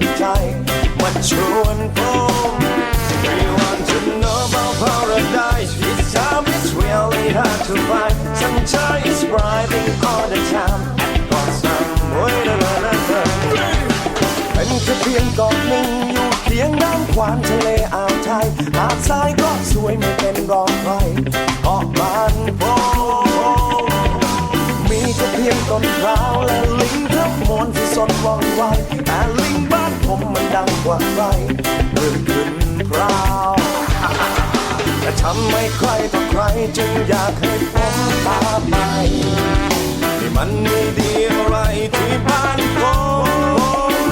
นใจมาชวนผม We want to know about paradise It's time it's really hard to find Sunshine is brighting all the time Got some way to run เป็นแค่เพียงเกาะหนึ่งอยู่เคียงน้ำขวานทะเลอ่าวไทยหาดทรายก็สวยไม่เป็นรองใครเกบ้านผมมีแค่เพียงต้นพร้าวและลิงทั้งมวลที่สดว่องไวแต่ ใครต่อใครจึงอยากให้ผมพาไปที่มันมีดีอะไรที่บ้านผม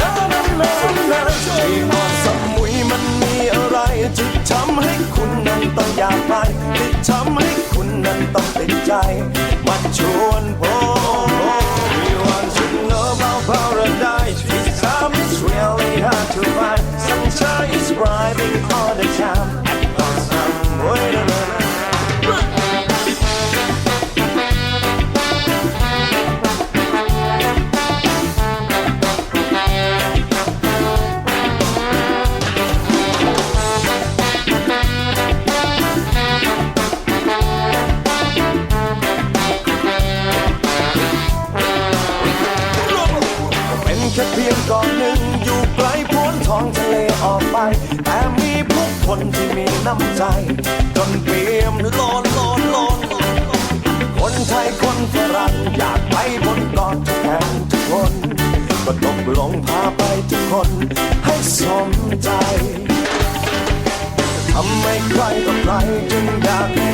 น้ำน้ำน้ำน้ำที่เกาะสมุยมันมีอะไรที่ทำให้คุณนั้นต้องอยากไปที่ทำให้คุณนั้นต้องติดใจมาชวนผม We want to know about paradise It's time it's really hard to find Sunshine is brighting all the แค่เพียงเก่อนหนึ่งอยู่ไกลพ้นท้องทะเลออกไป แต่มีผู้คนที่มีน้ำใจจนเปี่ยมล้นล้นล้นคนไทยคนฝรั่งอยากไปบนเกาะทุกแห่งทุกคนก็ตกลงพาไปทุกคนให้สมใจทำให้ใครต่อใครจึงอยาก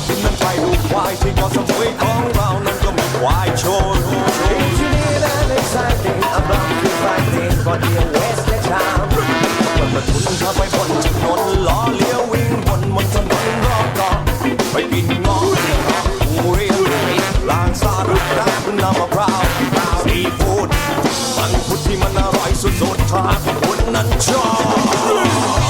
ว่าจะพาคุณนั้นไปดูควายที่เกาะสมุยของเรานั้นก็มีควายโชว์ If you need an exciting about the fighting for the west town วันประทุนถ้าไปบนถนนล้อเลี้ยววิ่งบนบนถนนรอบเกาะไปกินงอผู้เรียนลางซาดุกน้ำน้ำมะพร้าวซีฟู้ดมันพุดที่มันอร่อยสุดๆถ้าคุณนั้นชอบ